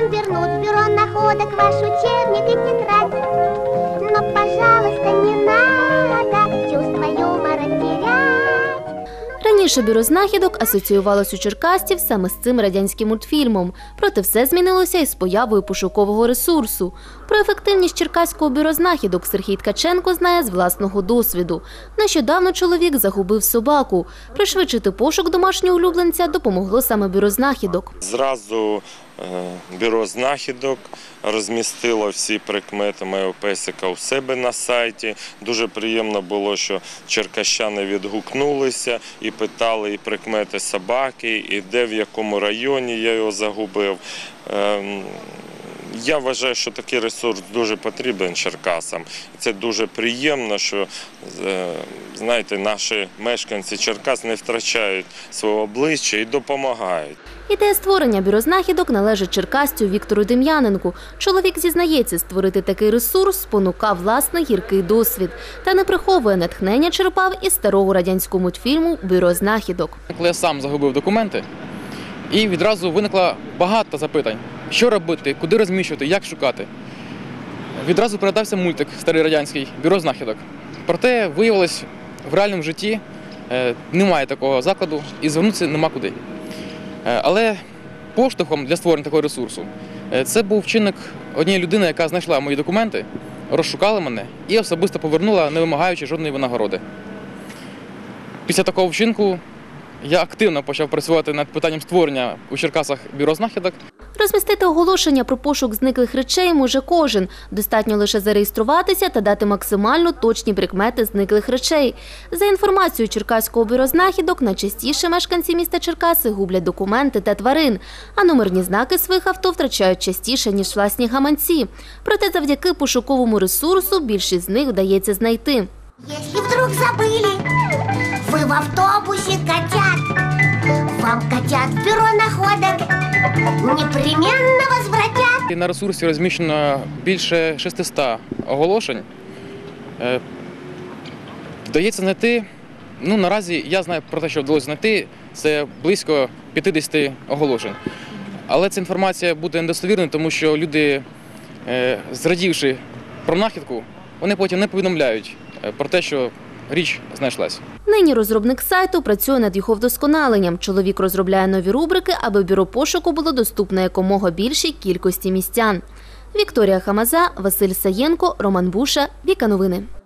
вам вернут бюро находок ваш учебник и тетрадь. Но, пожалуйста, не надо чувство юмора терять. Раніше бюро знахідок асоціювалось у Черкастів саме з цим радянським мультфільмом. Проте все змінилося із появою пошукового ресурсу. Про ефективність Черкаського бюро знахідок Сергій Ткаченко знає з власного досвіду. Нещодавно чоловік загубив собаку. Пришвидшити пошук домашнього улюбленця допомогло саме бюро знахідок. Зразу бюро знахідок розмістило всі прикмети моєго песика у себе на сайті. Дуже приємно було, що черкащани відгукнулися і питали і прикмети собаки, і де в якому районі я його загубив. Я вважаю, що такий ресурс дуже потрібен Черкасам. Це дуже приємно, що е, знаєте, наші мешканці Черкас не втрачають свого обличчя і допомагають. Ідея створення бюро знахідок належить черкастю Віктору Дем'яненку. Чоловік зізнається, створити такий ресурс спонукав власний гіркий досвід та не приховує натхнення черпав із старого радянського мультфільму Бюро знахідок. Коли я сам загубив документи, і відразу виникло багато запитань: що робити, куди розміщувати, як шукати. Відразу передався мультик старий радянський бюро знахідок. Проте виявилось, в реальному житті е, немає такого закладу і звернутися нема куди. Е, Але поштовхом для створення такого ресурсу е, це був вчинок однієї людини, яка знайшла мої документи, розшукала мене і особисто повернула, не вимагаючи жодної винагороди. Після такого вчинку я активно почав працювати над питанням створення у Черкасах бюро знахідок. Розмістити оголошення про пошук зниклих речей може кожен. Достатньо лише зареєструватися та дати максимально точні прикмети зниклих речей. За інформацією Черкаського бюро знахідок, найчастіше мешканці міста Черкаси гублять документи та тварин, а номерні знаки своїх авто втрачають частіше, ніж власні гаманці. Проте завдяки пошуковому ресурсу більшість з них вдається знайти. Если вдруг забыли, вы в котят, вам котят в бюро находок непременно возвратят. На ресурсі розміщено більше 600 оголошень. Е, Вдається знайти. Ну, наразі я знаю про те, що вдалося знайти, це близько 50 оголошень. Але ця інформація буде недостовірною, тому що люди, е, зрадівши про нахідку, вони потім не повідомляють е, про те, що річ знайшлась. Нині розробник сайту працює над його вдосконаленням. Чоловік розробляє нові рубрики, аби бюро пошуку було доступне якомога більшій кількості містян. Вікторія Хамаза, Василь Саєнко, Роман Буша, Віка Новини.